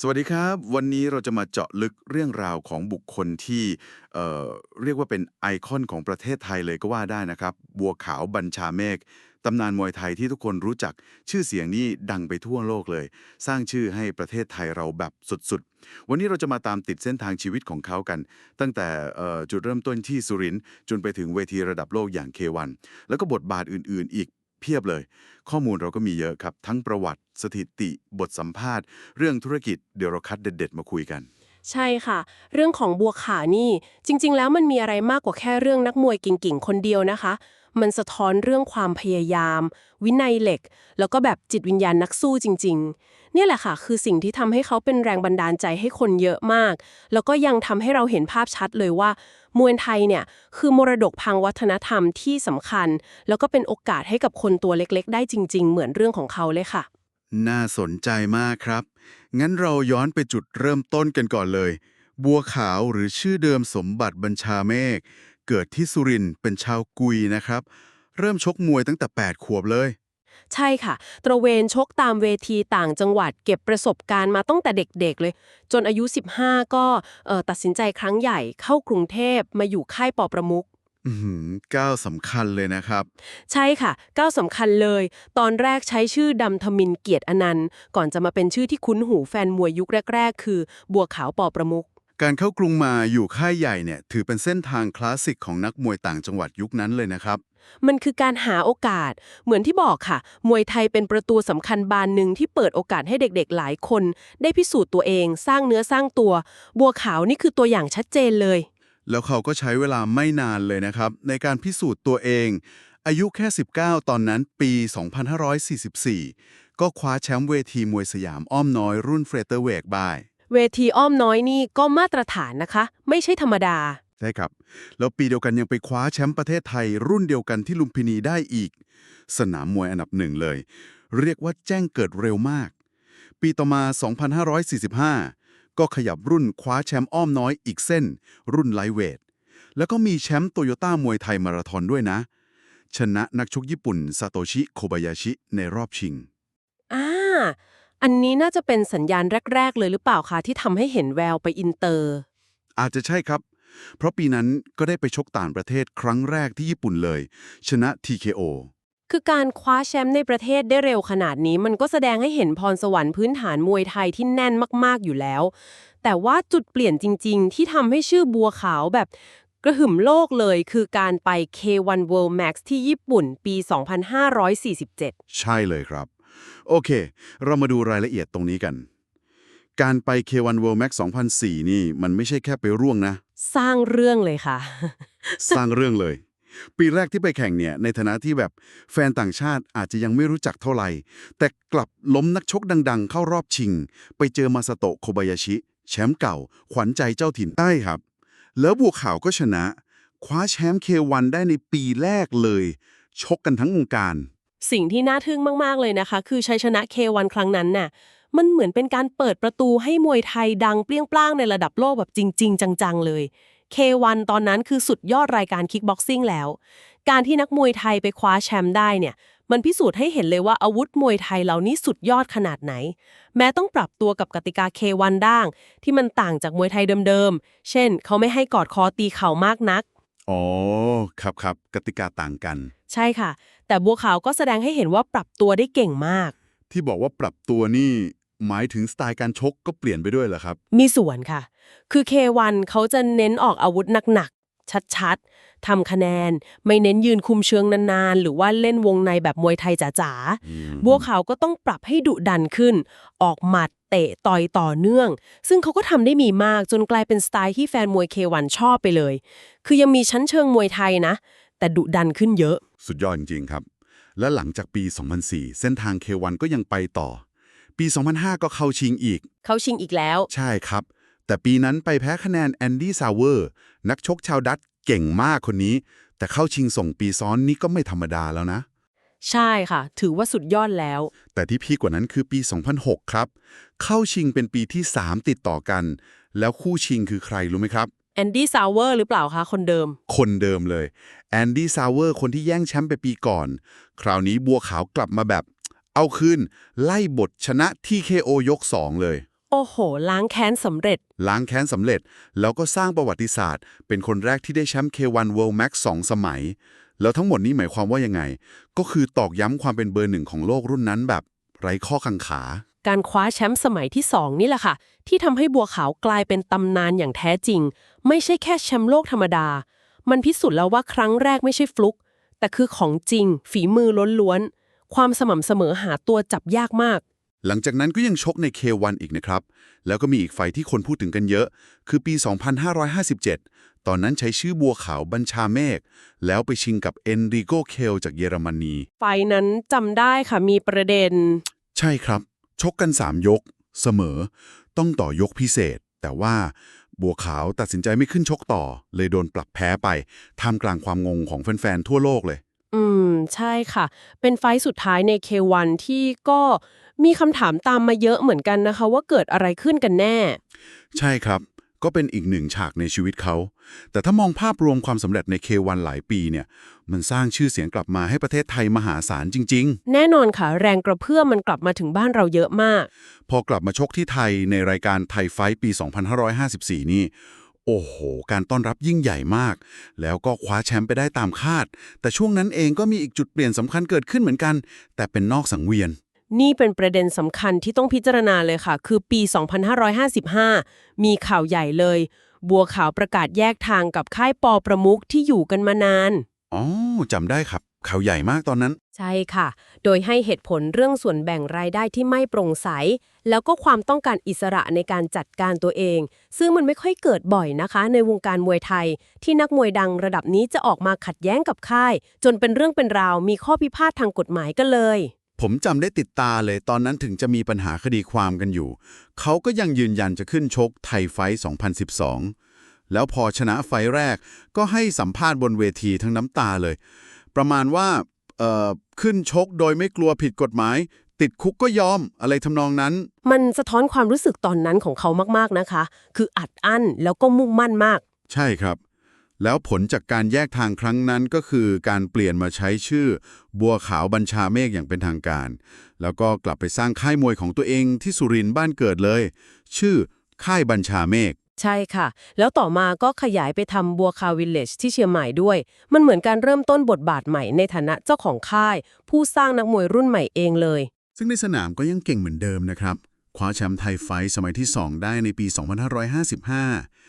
สวัสดีครับ วันนี้เราจะมาเจาะลึกเรื่องราวของบุคคลที่เอ่อเรียกว่าเป็นไอคอนของประเทศไทยเลยก็ว่าได้นะครับ บัวขาวบัญชาเมฆตำนานมวยไทยที่ทุกคนรู้จักชื่อเสียงนี้ดังไปทั่วโลกเลย สร้างชื่อให้ประเทศไทยเราแบบสุดๆ วันนี้เราจะมาตามติดเส้นทางชีวิตของเขากัน ตั้งแต่จุดเริ่มต้นที่สุรินทร์จนไปถึงเวทีระดับโลกอย่างเควันแล้วก็บทบาทอื่นๆ อีก เพียบเลย ข้อมูลเราก็มีเยอะครับ ทั้งประวัติ สถิติ บทสัมภาษณ์ เรื่องธุรกิจเดี๋ยวเราคัดเด็ด ๆ มาคุยกัน ใช่ค่ะ เรื่องของบัวขานี่ จริง ๆ แล้วมันมีอะไรมากกว่าแค่เรื่องนักมวยกิ่งๆ คนเดียวนะคะ มันสะท้อนเรื่องความพยายาม วินัยเหล็ก แล้วก็แบบจิตวิญญาณนักสู้จริง ๆ เนี่ยแหละค่ะ คือสิ่งที่ทำให้เขาเป็นแรงบันดาลใจให้คนเยอะมาก แล้วก็ยังทำให้เราเห็นภาพชัดเลยว่ามวยไทยเนี่ยคือมรดกทางวัฒนธรรมที่สำคัญ แล้วก็เป็นโอกาสให้กับคนตัวเล็กๆ ได้จริง ๆ เหมือนเรื่องของเขาเลยค่ะ น่าสนใจมากครับ งั้นเราย้อนไปจุดเริ่มต้นกันก่อนเลย บัวขาวหรือชื่อเดิมสมบัติบัญชาเมฆ เกิดที่สุรินทร์เป็นชาวกุยนะครับ เริ่มชกมวยตั้งแต่ 8 ขวบเลย ใช่ค่ะ ตระเวนชกตามเวทีต่างจังหวัดเก็บประสบการณ์มาตั้งแต่เด็กๆเลย จนอายุ 15 ก็เอ่อตัดสินใจครั้งใหญ่เข้ากรุงเทพมาอยู่ค่ายปอประมุกอือหือก้าวสำคัญเลยนะครับ ใช่ค่ะก้าวสำคัญเลย ตอนแรกใช้ชื่อดำทมินเกียรติอนันต์ ก่อนจะมาเป็นชื่อที่คุ้นหูแฟนมวยยุคแรก ๆ คือ บัวขาวปอประมุก การเข้ากรุงมาอยู่ค่ายใหญ่เนี่ยถือเป็นเส้นทางคลาสสิกของนักมวยต่างจังหวัดยุคนั้นเลยนะครับ มันคือการหาโอกาส เหมือนที่บอกค่ะ มวยไทยเป็นประตูสำคัญบานหนึ่งที่เปิดโอกาสให้เด็กๆ หลายคน ได้พิสูจน์ตัวเอง สร้างเนื้อสร้างตัว บัวขาวนี่คือตัวอย่างชัดเจนเลย แล้วเขาก็ใช้เวลาไม่นานเลยนะครับ ในการพิสูจน์ตัวเอง อายุแค่ 19 ตอนนั้นปี 2544 ก็คว้าแชมป์เวทีมวยสยามอ้อมน้อยรุ่นเฟรเตอร์เวกบาย เวทีอ้อมน้อยนี่ก็มาตรฐานนะคะ ไม่ใช่ธรรมดา ใช่ครับ แล้วปีเดียวกันยังไปคว้าแชมป์ประเทศไทย รุ่นเดียวกันที่ลุมพินีได้อีก สนามมวยอันดับหนึ่งเลย เรียกว่าแจ้งเกิดเร็วมาก ปีต่อมา 2545 ก็ขยับรุ่นคว้าแชมป์อ้อมน้อยอีกเส้น รุ่นไลท์เวท แล้วก็มีแชมป์โตโยต้ามวยไทยมาราธอนด้วยนะ ชนะนักชกญี่ปุ่นซาโตชิโคบายาชิในรอบชิง อ่า อันนี้น่าจะเป็นสัญญาณแรก ๆ เลยหรือเปล่าคะที่ทำให้เห็นแววไปอินเตอร์ อาจจะใช่ครับ เพราะปีนั้นก็ได้ไปชกต่างประเทศครั้งแรกที่ญี่ปุ่นเลย ชนะ TKO คือการคว้าแชมป์ในประเทศได้เร็วขนาดนี้ มันก็แสดงให้เห็นพรสวรรค์พื้นฐานมวยไทยที่แน่นมาก ๆ อยู่แล้ว แต่ว่าจุดเปลี่ยนจริง ๆ ที่ทำให้ชื่อบัวขาวแบบกระหึ่มโลกเลยคือการไป K1 World Max ที่ญี่ปุ่นปี 2547 ใช่เลยครับ โอเค เรามาดูรายละเอียดตรงนี้กัน การไป K1 World Max 2004 นี่มันไม่ใช่แค่ไปร่วงนะ สร้างเรื่องเลยค่ะ สร้างเรื่องเลย ปีแรกที่ไปแข่งเนี่ย ในฐานะที่แบบแฟนต่างชาติอาจจะยังไม่รู้จักเท่าไหร่ แต่กลับล้มนักชกดังๆ เข้ารอบชิง ไปเจอมาสโตะโคบายาชิ แชมป์เก่า ขวัญใจเจ้าถิ่นใต้ครับ แล้วบัวขาวก็ชนะ คว้าแชมป์ K1 ได้ในปีแรกเลย ชกกันทั้งวงการ สิ่งที่น่าทึ่งมากๆเลยนะคะ คือชัยชนะ K1 ครั้งนั้นน่ะมันเหมือนเป็นการเปิดประตูให้มวยไทยดังเปรี้ยงปร้างในระดับโลกแบบจริง ๆ จัง ๆ เลย K1 ตอนนั้นคือสุดยอดรายการคิกบ็อกซิ่งแล้ว การที่นักมวยไทยไปคว้าแชมป์ได้เนี่ย มันพิสูจน์ให้เห็นเลยว่าอาวุธมวยไทยเหล่านี้สุดยอดขนาดไหน แม้ต้องปรับตัวกับกติกา K1 ด่าง ที่มันต่างจากมวยไทยเดิมๆ เช่น เขาไม่ให้กอดคอตีเข่ามากนัก อ๋อ ครับครับกติกาต่างกัน ใช่ค่ะ แต่บัวขาวก็แสดงให้เห็นว่าปรับตัวได้เก่งมาก ที่บอกว่าปรับตัวนี่หมายถึงสไตล์การชกก็เปลี่ยนไปด้วยเหรอครับ มีส่วนค่ะ คือ K1 เขาจะเน้นออกอาวุธหนักๆ ชัดๆ ทำคะแนน ไม่เน้นยืนคุมเชิงนานๆ หรือว่าเล่นวงในแบบมวยไทยจ๋าๆ บัวขาวก็ต้องปรับให้ดุดันขึ้น ออกหมัดเตะต่อยต่อเนื่อง ซึ่งเขาก็ทำได้มีมากจนกลายเป็นสไตล์ที่แฟนมวย K1 ชอบไปเลย คือยังมีชั้นเชิงมวยไทยนะ แต่ดุดันขึ้นเยอะ สุดยอดจริงๆครับ และหลังจากปี 2004 เส้นทาง K1 ก็ยังไปต่อ ปี 2005 ก็เข้าชิงอีก เขาชิงอีกแล้ว ใช่ครับ แต่ปีนั้นไปแพ้คะแนนแอนดี้ซาวเวอร์นักชกชาวดัตช์เก่งมากคนนี้ แต่เข้าชิงส่งปีซ้อนนี่ก็ไม่ธรรมดาแล้วนะ ใช่ค่ะ ถือว่าสุดยอดแล้ว แต่ที่พีคกว่านั้นคือปี 2006 ครับ เข้าชิงเป็นปีที่ 3 ติดต่อกัน แล้วคู่ชิงคือใครรู้ไหมครับ แอนดี้ซาวเวอร์หรือเปล่าคะ คนเดิม คนเดิมเลยแอนดี้ซาวเวอร์คนที่แย่งแชมป์ไปปีก่อน คราวนี้บัวขาวกลับมาแบบ เอาคืน ไล่บทชนะที่ KO ยก 2 เลย โอ้โห ล้างแค้นสำเร็จ ล้างแค้นสำเร็จ แล้วก็สร้างประวัติศาสตร์ เป็นคนแรกที่ได้แชมป์ K1 World Max 2 สมัย แล้วทั้งหมดนี้หมายความว่ายังไง ก็คือตอกย้ำความเป็นเบอร์หนึ่งของโลกรุ่นนั้นแบบ ไร้ข้อกังขา การคว้าแชมป์สมัยที่ 2 นี่แหละค่ะ ที่ทำให้บัวขาวกลายเป็นตำนานอย่างแท้จริง ไม่ใช่แค่แชมป์โลกธรรมดา มันพิสูจน์แล้วว่าครั้งแรกไม่ใช่ฟลุก แต่คือของจริง ฝีมือล้วนๆ ความสม่ำเสมอหาตัวจับยากมาก หลังจากนั้นก็ยังชกใน K1 อีกนะครับ แล้วก็มีอีกไฟท์ที่คนพูดถึงกันเยอะ คือปี 2557 ตอนนั้นใช้ชื่อบัวขาวบัญชาเมฆแล้วไปชิงกับเอนริโกเคลจากเยอรมนี ไฟล์นั้นจำได้ค่ะมีประเด็น ใช่ครับ ชกกัน 3 ยก เสมอ ต้องต่อยกพิเศษ แต่ว่าบัวขาวตัดสินใจไม่ขึ้นชกต่อ เลยโดนปรับแพ้ไปท่ามกลางความงงของแฟน ๆ ทั่วโลกเลย อืม ใช่ค่ะ เป็นไฟล์สุดท้ายใน K1 ที่ก็มีคำถามตามมาเยอะเหมือนกันนะคะ ว่าเกิดอะไรขึ้นกันแน่ ใช่ครับ ก็เป็นอีกหนึ่งฉากในชีวิตเขา แต่ถ้ามองภาพรวมความสำเร็จใน K1 หลายปีเนี่ย มันสร้างชื่อเสียงกลับมาให้ประเทศไทยมหาศาลจริงแน่นอนค่ะ แรงกระเพื่อมมันกลับมาถึงบ้านเราเยอะมากๆพอกลับมาชกที่ไทยในรายการไทยไฟท์ปี 2554 นี่ โอ้โห การต้อนรับยิ่งใหญ่มาก แล้วก็คว้าแชมป์ไปได้ตามคาด แต่ช่วงนั้นเองก็มีอีกจุดเปลี่ยนสำคัญเกิดขึ้นเหมือนกัน แต่เป็นนอกสังเวียน นี่เป็นประเด็นสำคัญที่ต้องพิจารณาเลยค่ะ คือปี 2555 มีข่าวใหญ่เลย บัวขาวประกาศแยกทางกับค่ายปอประมุขที่อยู่กันมานาน อ๋อจำได้ครับ ข่าวใหญ่มากตอนนั้น ใช่ค่ะ โดยให้เหตุผลเรื่องส่วนแบ่งรายได้ที่ไม่โปร่งใส แล้วก็ความต้องการอิสระในการจัดการตัวเอง ซึ่งมันไม่ค่อยเกิดบ่อยนะคะ ในวงการมวยไทย ที่นักมวยดังระดับนี้จะออกมาขัดแย้งกับค่าย จนเป็นเรื่องเป็นราวมีข้อพิพาททางกฎหมายกันเลย ผมจำได้ติดตาเลยตอนนั้นถึงจะมีปัญหาคดีความกันอยู่ เขาก็ยังยืนยันจะขึ้นชกไทยไฟท์2012 แล้วพอชนะไฟท์แรกก็ให้สัมภาษณ์บนเวทีทั้งน้ำตาเลย ประมาณว่าเอ่อขึ้นชกโดยไม่กลัวผิดกฎหมาย ติดคุกก็ยอมอะไรทำนองนั้น มันสะท้อนความรู้สึกตอนนั้นของเขามากๆนะคะ คืออัดอั้นแล้วก็มุ่งมั่นมาก ใช่ครับ แล้วผลจากการแยกทางครั้งนั้นก็คือการเปลี่ยนมาใช้ชื่อ บัวขาวบัญชาเมฆอย่างเป็นทางการ แล้วก็กลับไปสร้างค่ายมวยของตัวเองที่สุรินทร์บ้านเกิดเลย ชื่อค่ายบัญชาเมฆใช่ค่ะ แล้วต่อมาก็ขยายไปทำบัวคาวิลเลจที่เชียงใหม่ด้วย มันเหมือนการเริ่มต้นบทบาทใหม่ในฐานะเจ้าของค่าย ผู้สร้างนักมวยรุ่นใหม่เองเลย ซึ่งในสนามก็ยังเก่งเหมือนเดิมนะครับ คว้าแชมป์ไทยไฟท์สมัยที่ 2 ได้ในปี 2555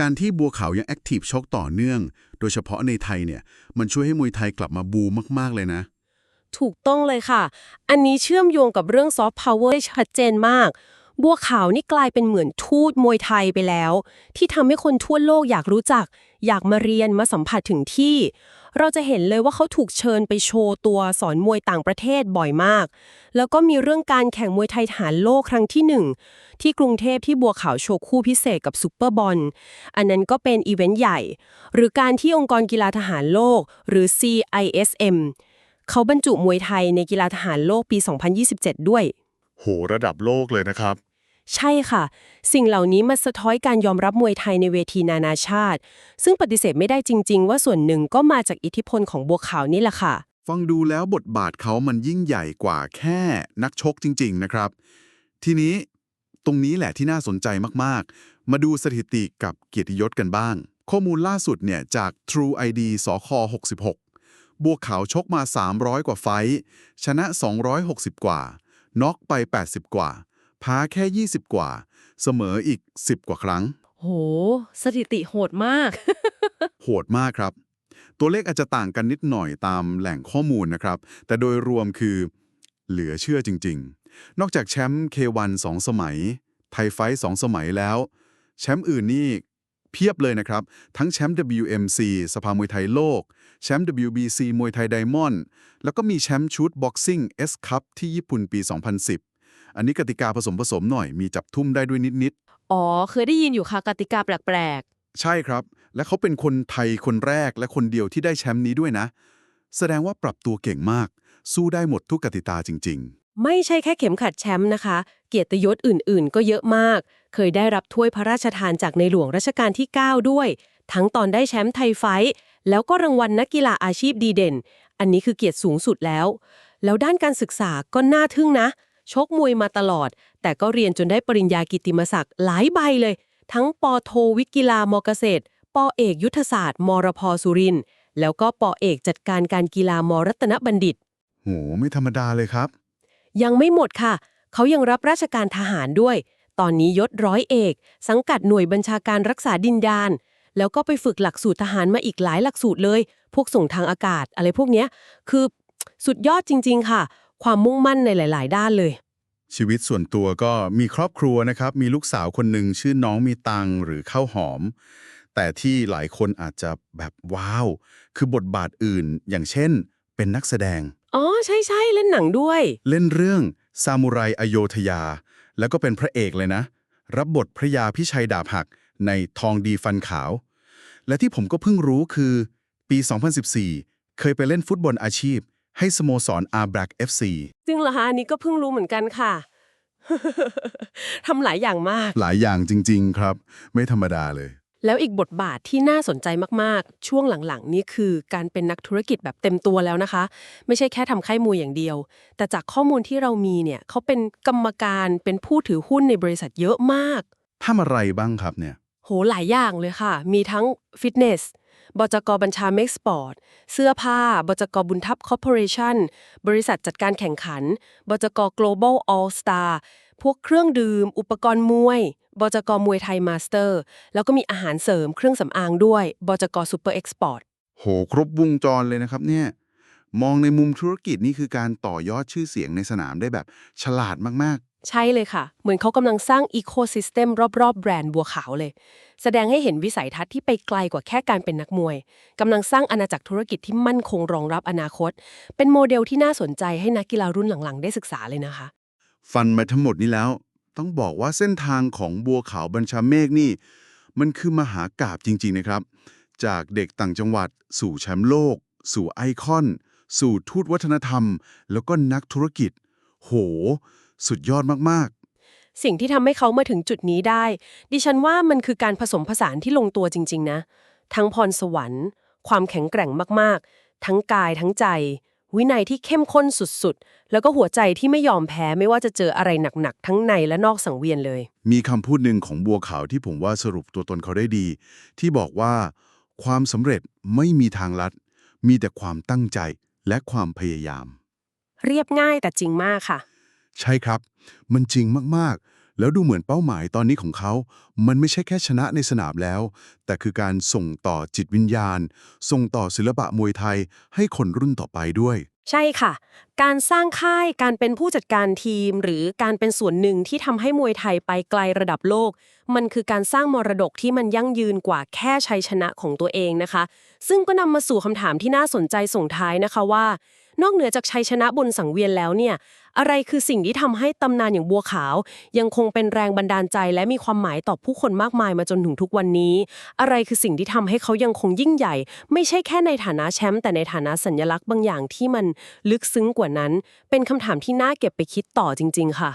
การที่บัวขาวยังแอคทีฟชกต่อเนื่อง โดยเฉพาะในไทยเนี่ย มันช่วยให้มวยไทยกลับมาบูมมากๆเลยนะ ถูกต้องเลยค่ะ อันนี้เชื่อมโยงกับเรื่องซอฟต์พาวเวอร์ได้ชัดเจนมาก บัวขาวนี่กลายเป็นเหมือนทูตมวยไทยไปแล้ว ที่ทำให้คนทั่วโลกอยากรู้จัก อยากมาเรียนมาสัมผัสถึงที่ เราจะเห็นเลยว่าเขาถูกเชิญไปโชว์ตัวสอนมวยต่างประเทศบ่อยมาก แล้วก็มีเรื่องการแข่งมวยไทยฐานโลกครั้งที่หนึ่งที่กรุงเทพที่บัวขาวโชว์คู่พิเศษกับซูเปอร์บอล อันนั้นก็เป็นอีเวนต์ใหญ่ หรือการที่องค์กรกีฬาทหารโลก หรือ CISM เขาบรรจุมวยไทยในกีฬาทหารโลกปี 2027 ด้วย โห ระดับโลกเลยนะครับ ใช่ค่ะ สิ่งเหล่านี้มาสะท้อยการยอมรับมวยไทยในเวทีนานาชาติ ซึ่งปฏิเสธไม่ได้จริง ๆ ว่าส่วนหนึ่งก็มาจากอิทธิพลของบัวขาวนี่แหละค่ะ ฟังดูแล้วบทบาทเขามันยิ่งใหญ่กว่าแค่นักชกจริง ๆ นะครับ ทีนี้ตรงนี้แหละที่น่าสนใจมากๆ มาดูสถิติกับเกียรติยศกันบ้าง ข้อมูลล่าสุดเนี่ยจาก True ID สค66 บัวขาวชกมา 300 กว่าไฟชนะ 260 กว่า น็อกไป 80 กว่า แพ้แค่ 20 กว่า เสมออีก 10 กว่าครั้ง โห สถิติโหดมาก โหดมากครับ ตัวเลขอาจจะต่างกันนิดหน่อยตามแหล่งข้อมูลนะครับ แต่โดยรวมคือเหลือเชื่อจริง ๆ นอกจากแชมป์ K1 2สมัย ไทยไฟท์2สมัยแล้ว แชมป์อื่นนี่เพียบเลยนะครับ ทั้งแชมป์ WMC สภามวยไทยโลก แชมป์ WBC มวยไทยไดมอนด์ แล้วก็มีแชมป์ชุดบ็อกซิ่ง S Cup ที่ญี่ปุ่นปี 2010 อันนี้กติกาผสมผสมหน่อยมีจับทุ่มได้ด้วยนิดๆอ๋อ เคยได้ยินอยู่ค่ะกติกาแปลกใช่ครับ และเขาเป็นคนไทยคนแรกและคนเดียวที่ได้แชมป์นี้ด้วยนะ แสดงว่าปรับตัวเก่งมาก สู้ได้หมดทุกกติกาจริง ๆ ไม่ใช่แค่เข็มขัดแชมป์นะคะ เกียรติยศอื่น ๆ ก็เยอะมาก เคยได้รับถ้วยพระราชทานจากในหลวงรัชกาลที่ 9 ด้วย ทั้งตอนได้แชมป์ไทยไฟท์แล้วก็รางวัลนักกีฬาอาชีพดีเด่น อันนี้คือเกียรติสูงสุดแล้ว แล้วด้านการศึกษาก็น่าทึ่งนะ ชกมวยมาตลอด แต่ก็เรียนจนได้ปริญญากิตติมศักดิ์หลายใบเลย ทั้งปอโทวิทย์กีฬามอเกษตรปอเอกยุทธศาสตร์ มรพสุรินทร์แล้วก็ปอเอกจัดการการกีฬามรัตนบัณฑิตโหไม่ธรรมดาเลยครับ ยังไม่หมดค่ะ เขายังรับราชการทหารด้วย ตอนนี้ยศร้อยเอก สังกัดหน่วยบัญชาการรักษาดินแดนแล้วก็ไปฝึกหลักสูตรทหารมาอีกหลายหลักสูตรเลย พวกส่งทางอากาศอะไรพวกเนี้ย คือสุดยอดจริง ๆ ค่ะ ความมุ่งมั่นในหลาย ๆ ด้านเลย ชีวิตส่วนตัวก็มีครอบครัวนะครับ มีลูกสาวคนหนึ่งชื่อน้องมีตังหรือข้าวหอม แต่ที่หลายคนอาจจะแบบว้าว คือบทบาทอื่น อย่างเช่น เป็นนักแสดง อ๋อ ใช่ใช่เล่นหนังด้วย เล่นเรื่องซามูไรอโยธยา แล้วก็เป็นพระเอกเลยนะ รับบทพระยาพิชัยดาบหัก ในทองดีฟันขาว และที่ผมก็เพิ่งรู้คือ ปี 2014 เคยไปเล่นฟุตบอลอาชีพ ให้สโมสรอาร์แบล็กเอฟซีจริงเหรอคะอันนี้ก็เพิ่งรู้เหมือนกันค่ะ ทำหลายอย่างมาก หลายอย่างจริง ๆ ครับ ไม่ธรรมดาเลย แล้วอีกบทบาทที่น่าสนใจมากๆ ช่วงหลังๆ นี้คือการเป็นนักธุรกิจแบบเต็มตัวแล้วนะคะ ไม่ใช่แค่ทำค่ายมวยอย่างเดียว แต่จากข้อมูลที่เรามีเนี่ยเขาเป็นกรรมการเป็นผู้ถือหุ้นในบริษัทเยอะมากทำอะไรบ้างครับเนี่ย โหหลายอย่างเลยค่ะ มีทั้งฟิตเนส บจกบัญชาเม็กสปอร์ต เสื้อผ้า บจกบุญทับคอร์ปอเรชั่น บริษัทจัดการแข่งขัน บจก global all star พวกเครื่องดื่ม อุปกรณ์มวย บจกมวยไทยมาสเตอร์ แล้วก็มีอาหารเสริมเครื่องสำอางด้วย บจกซูเปอร์เอ็กซ์พอร์ต โห ครบวงจรเลยนะครับเนี่ย มองในมุมธุรกิจนี่คือการต่อยอดชื่อเสียงในสนามได้แบบฉลาดมาก ใช่เลยค่ะ เหมือนเขากำลังสร้างอีโคซิสเต็มรอบๆ แบรนด์บัวขาวเลย แสดงให้เห็นวิสัยทัศน์ที่ไปไกลกว่าแค่การเป็นนักมวยกำลังสร้างอาณาจักรธุรกิจที่มั่นคงรองรับอนาคต เป็นโมเดลที่น่าสนใจให้นักกีฬารุ่นหลังๆ ได้ศึกษาเลยนะคะ ฟันมาทั้งหมดนี้แล้ว ต้องบอกว่าเส้นทางของบัวขาวบัญชาเมฆนี่ มันคือมหากาบจริง ๆ นะครับ จากเด็กต่างจังหวัด สู่แชมป์โลก สู่ไอคอน สู่ทูตวัฒนธรรม แล้วก็นักธุรกิจ โห สุดยอดมากสิ่งที่ทำให้เขามาถึงจุดนี้ได้ ดิฉันว่ามันคือการผสมผสานที่ลงตัวจริง ๆ นะ ทั้งพรสวรรค์ ความแข็งแกร่งมากๆ ทั้งกายทั้งใจ วินัยที่เข้มข้นสุดๆ แล้วก็หัวใจที่ไม่ยอมแพ้ไม่ว่าจะเจออะไรหนักๆ ทั้งในและนอกสังเวียนเลยๆมีคำพูดหนึ่งของบัวขาวที่ผมว่าสรุปตัวตนเขาได้ดี ที่บอกว่า ความสำเร็จไม่มีทางลัด มีแต่ความตั้งใจและความพยายาม เรียบง่ายแต่จริงมากค่ะ ใช่ครับ มันจริงมากๆ แล้วดูเหมือนเป้าหมายตอนนี้ของเขา มันไม่ใช่แค่ชนะในสนามแล้ว แต่คือการส่งต่อจิตวิญญาณ ส่งต่อศิลปะมวยไทย ให้คนรุ่นต่อไปด้วย ใช่ค่ะ การสร้างค่าย การเป็นผู้จัดการทีม หรือการเป็นส่วนหนึ่งที่ทำให้มวยไทยไปไกลระดับโลก มันคือการสร้างมรดกที่มันยั่งยืนกว่าแค่ชัยชนะของตัวเองนะคะ ซึ่งก็นำมาสู่คำถามที่น่าสนใจส่งท้ายนะคะว่า นอกเหนือจากชัยชนะบนสังเวียนแล้วเนี่ย อะไรคือสิ่งที่ทำให้ตำนานอย่างบัวขาว ยังคงเป็นแรงบันดาลใจ และมีความหมายต่อผู้คนมากมายมาจนถึงทุกวันนี้ อะไรคือสิ่งที่ทำให้เขายังคงยิ่งใหญ่ ไม่ใช่แค่ในฐานะแชมป์แต่ในฐานะสัญลักษณ์บางอย่างที่มันลึกซึ้งกว่านั้น เป็นคำถามที่น่าเก็บไปคิดต่อจริง ๆ ค่ะ